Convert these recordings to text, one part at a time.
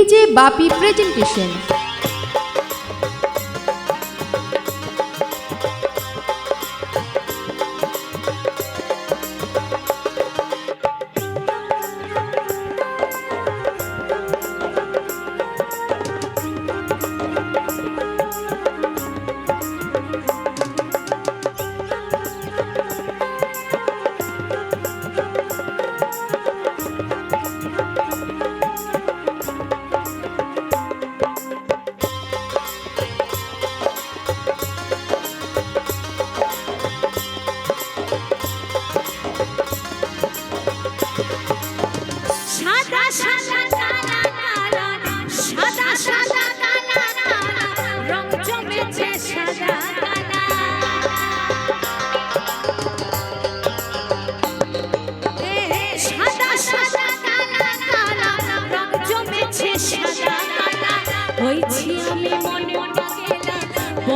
DJ বাপি presentation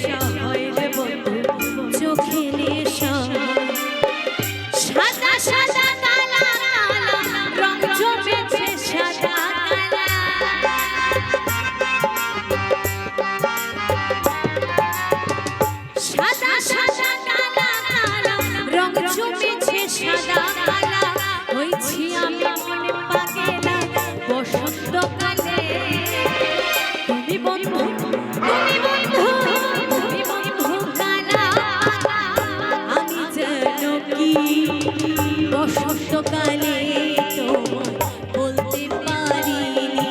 Show. সকালে তোমায় বলতে পারিনি।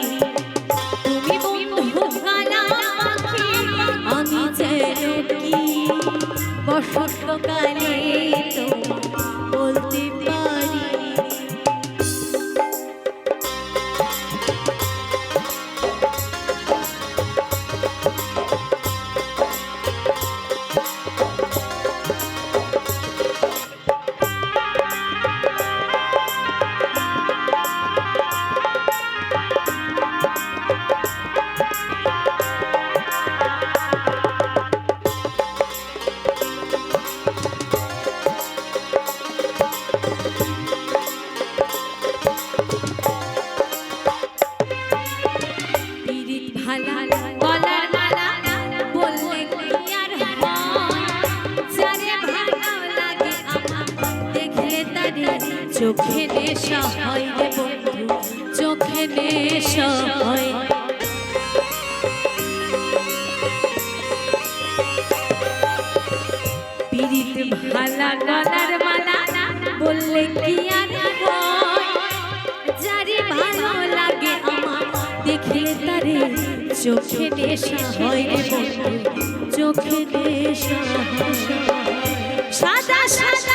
তুমি বন্ধু খানা পাখি, আমি যেন কি? বসন্তকালে তোমায় বলতে পারি চোখে নেশা হয় রে বন্ধু চোখে নেশা হয়। পিরিত ভালা গলার মালা বললে কি আর যারে ভালো লাগে আমার, দেখলে তারে চোখে নেশা হয় রে বন্ধু চোখে নেশা হয়। সাদা সাদা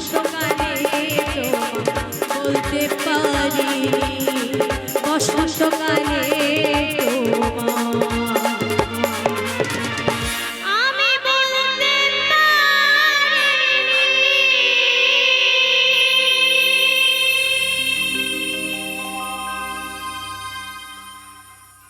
Rush